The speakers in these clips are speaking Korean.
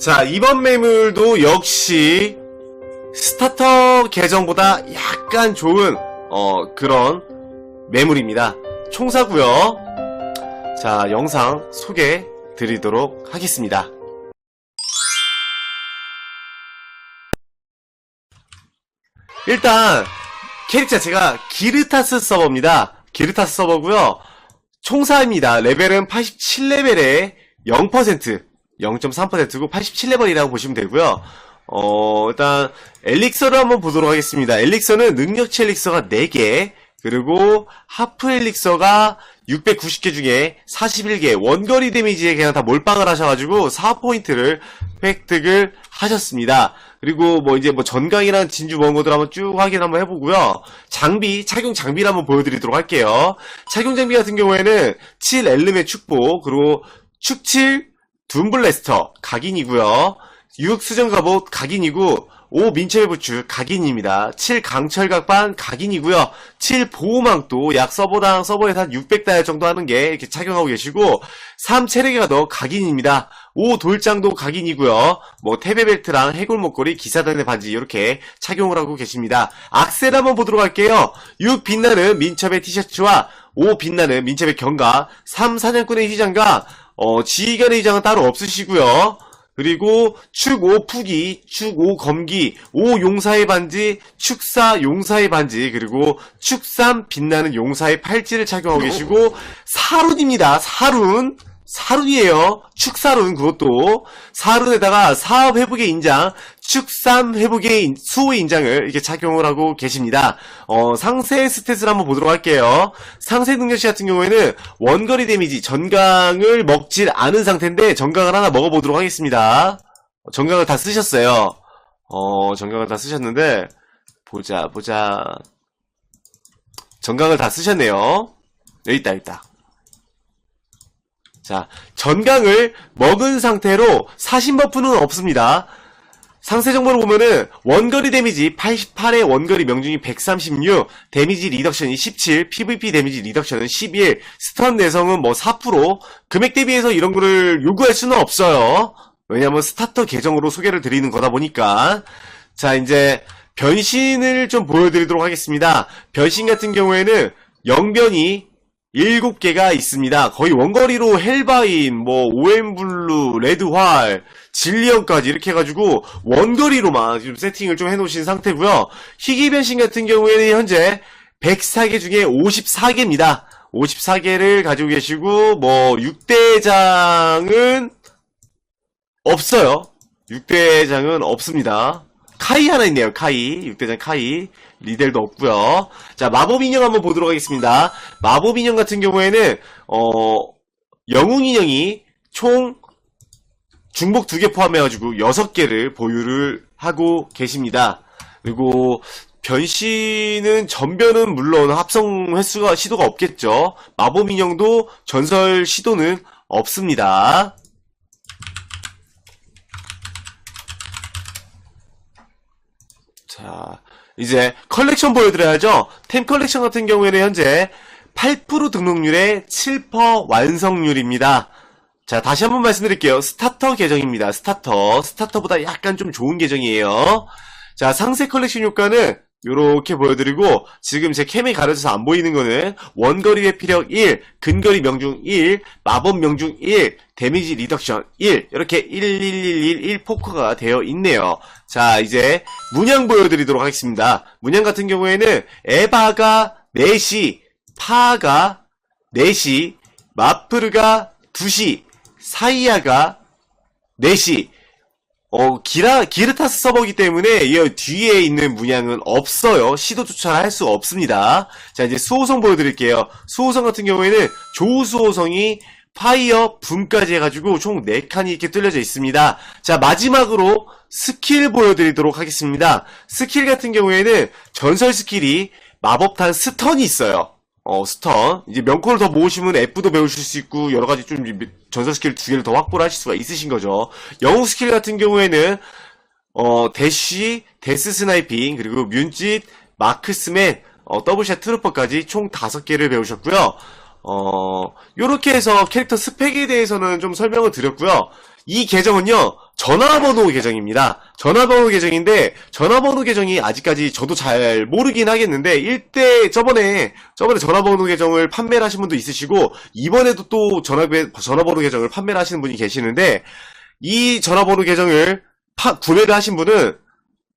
자, 이번 매물도 역시 스타터 계정보다 약간 좋은 어, 그런 매물입니다. 총사고요. 자, 영상 소개 드리도록 하겠습니다. 일단 캐릭 자체가 기르타스 서버입니다. 기르타스 서버고요. 총사입니다. 레벨은 87레벨에 0%, 0.3%고 87레벨이라고 보시면 되고요. 어, 일단 엘릭서를 한번 보도록 하겠습니다. 엘릭서는 능력치 엘릭서가 4개, 그리고 하프 엘릭서가 690개 중에 41개, 원거리 데미지에 그냥 다 몰빵을 하셔가지고 4포인트를 획득을 하셨습니다. 그리고 뭐 이제 뭐 전강이랑 진주 원고들 한번 쭉 확인 한번 해보고요. 장비, 착용 장비를 한번 보여드리도록 할게요. 착용 장비 같은 경우에는 7 엘름의 축복, 그리고 축7 둠블레스터 각인이고요. 6 수정 갑옷 각인이고 5 민첩의 부추 각인입니다. 7 강철각반 각인이고요. 7 보호망도 약 서버당 서버에서 한 600달 정도 하는 게 이렇게 착용하고 계시고 3 체력의 가더 각인입니다. 5 돌장도 각인이고요. 뭐 태베벨트랑 해골 목걸이 기사단의 반지 이렇게 착용을 하고 계십니다. 악셀 한번 보도록 할게요. 6 빛나는 민첩의 티셔츠와 5 빛나는 민첩의 경가 3 사냥꾼의 휘장과 어, 지휘관의 휘장은 따로 없으시고요. 그리고 축5 푸기, 축5 검기, 5 용사의 반지, 축4 용사의 반지, 그리고 축3 빛나는 용사의 팔찌를 착용하고 계시고 사룬입니다. 사룬. 사룬이에요. 축사룬 그것도 사룬에다가 사업 회복의 인장, 축삼 회복의 인- 수호의 인장을 이렇게 착용을 하고 계십니다. 어, 상세 스탯을 한번 보도록 할게요. 상세 능력치 같은 경우에는 원거리 데미지 전강을 먹질 않은 상태인데 전강을 하나 먹어보도록 하겠습니다. 어, 전강을 다 쓰셨어요. 어, 전강을 다 쓰셨는데 보자 보자. 전강을 다 쓰셨네요. 여기 있다 여기 있다. 자, 전강을 먹은 상태로 사신 버프는 없습니다. 상세 정보를 보면은 원거리 데미지 88에 원거리 명중이 136, 데미지 리덕션이 17, PVP 데미지 리덕션은 11, 스턴 내성은 뭐 4%, 금액 대비해서 이런 거를 요구할 수는 없어요. 왜냐면 스타터 계정으로 소개를 드리는 거다 보니까. 자, 이제 변신을 좀 보여드리도록 하겠습니다. 변신 같은 경우에는 영변이 7개가 있습니다. 거의 원거리로 헬바인, 뭐, 오엠블루, 레드활, 진리언까지 이렇게 해가지고, 원거리로만 지금 세팅을 좀 해놓으신 상태고요 희귀 변신 같은 경우에는 현재 104개 중에 54개입니다. 54개를 가지고 계시고, 뭐, 6대장은 없어요. 6대장은 없습니다. 카이 하나 있네요, 카이. 6대장 카이. 리델도 없고요 자, 마법 인형 한번 보도록 하겠습니다. 마법 인형 같은 경우에는, 어, 영웅 인형이 총 중복 두 개 포함해 가지고 6개를 보유를 하고 계십니다. 그리고 변신은 전변은 물론 합성 횟수가 시도가 없겠죠. 마법 인형도 전설 시도는 없습니다. 자, 이제 컬렉션 보여드려야죠. 템 컬렉션 같은 경우에는 현재 8% 등록률에 7% 완성률입니다. 자, 다시 한번 말씀드릴게요. 스타터 계정입니다. 스타터. 스타터보다 약간 좀 좋은 계정이에요. 자, 상세 컬렉션 효과는 요렇게 보여드리고, 지금 제 캠에 가려져서 안 보이는 거는 원거리 회피력 1, 근거리 명중 1, 마법 명중 1, 데미지 리덕션 1, 이렇게 1, 1, 1, 1, 1 포커가 되어 있네요. 자, 이제 문양 보여드리도록 하겠습니다. 문양 같은 경우에는 에바가 4시, 파가 4시, 마프르가 2시, 사이아가 4시, 어, 기라, 기르타스 서버이기 때문에 이 뒤에 있는 문양은 없어요. 시도조차 할 수 없습니다. 자, 이제 수호성 보여드릴게요. 수호성 같은 경우에는 조수호성이 파이어, 붐까지 해가지고 총 4칸이 이렇게 뚫려져 있습니다. 자, 마지막으로 스킬 보여드리도록 하겠습니다. 스킬 같은 경우에는 전설 스킬이 마법탄 스턴이 있어요. 어, 스턴. 이제 명코를 더 모으시면 F도 배우실 수 있고, 여러 가지 좀 전설 스킬 두 개를 더 확보를 하실 수가 있으신 거죠. 영웅 스킬 같은 경우에는, 어, 대쉬, 데스 스나이핑, 그리고 뮨짓, 마크스맨, 어, 더블샷 트루퍼까지 총 다섯 개를 배우셨고요. 어, 요렇게 해서 캐릭터 스펙에 대해서는 좀 설명을 드렸고요. 이 계정은요, 전화번호 계정입니다. 전화번호 계정인데 전화번호 계정이 아직까지 저도 잘 모르긴 하겠는데 1대 저번에 저번에 전화번호 계정을 판매를 하신 분도 있으시고 이번에도 또 전화 전화번호 계정을 판매를 하시는 분이 계시는데 이 전화번호 계정을 파- 구매를 하신 분은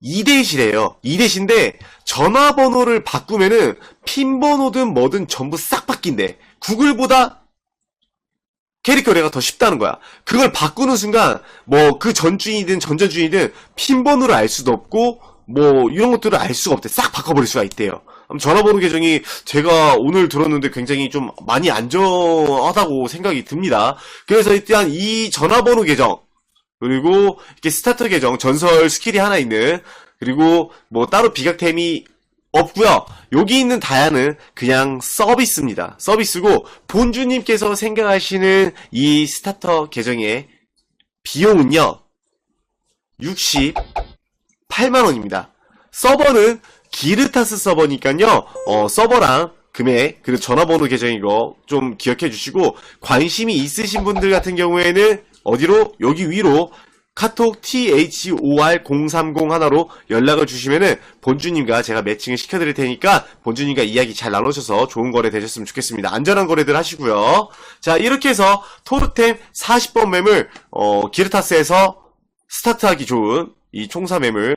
2대시래요. 2대시인데 전화번호를 바꾸면은 핀번호든 뭐든 전부 싹 바뀐대. 구글보다 캐릭터 거래가 더 쉽다는 거야. 그걸 바꾸는 순간 뭐 그 전주인이든 전전주인이든 핀번호를 알 수도 없고 뭐 이런 것들을 알 수가 없대. 싹 바꿔버릴 수가 있대요. 전화번호 계정이 제가 오늘 들었는데 굉장히 좀 많이 안전하다고 생각이 듭니다. 그래서 일단 이 전화번호 계정 그리고 이렇게 스타터 계정 전설 스킬이 하나 있는 그리고 뭐 따로 비각템이 없고요. 여기 있는 다야는 그냥 서비스입니다. 서비스고 본주님께서 생각하시는 이 스타터 계정의 비용은요. 68만 원입니다. 서버는 기르타스 서버니까요. 어, 서버랑 금액 그리고 전화번호 계정이고 좀 기억해 주시고 관심이 있으신 분들 같은 경우에는 어디로 여기 위로 카톡 THOR030 하나로 연락을 주시면은 본주님과 제가 매칭을 시켜드릴 테니까 본주님과 이야기 잘 나누셔서 좋은 거래 되셨으면 좋겠습니다. 안전한 거래들 하시고요. 자 이렇게 해서 토르템 40번 매물 어, 기르타스에서 스타트하기 좋은 이 총사 매물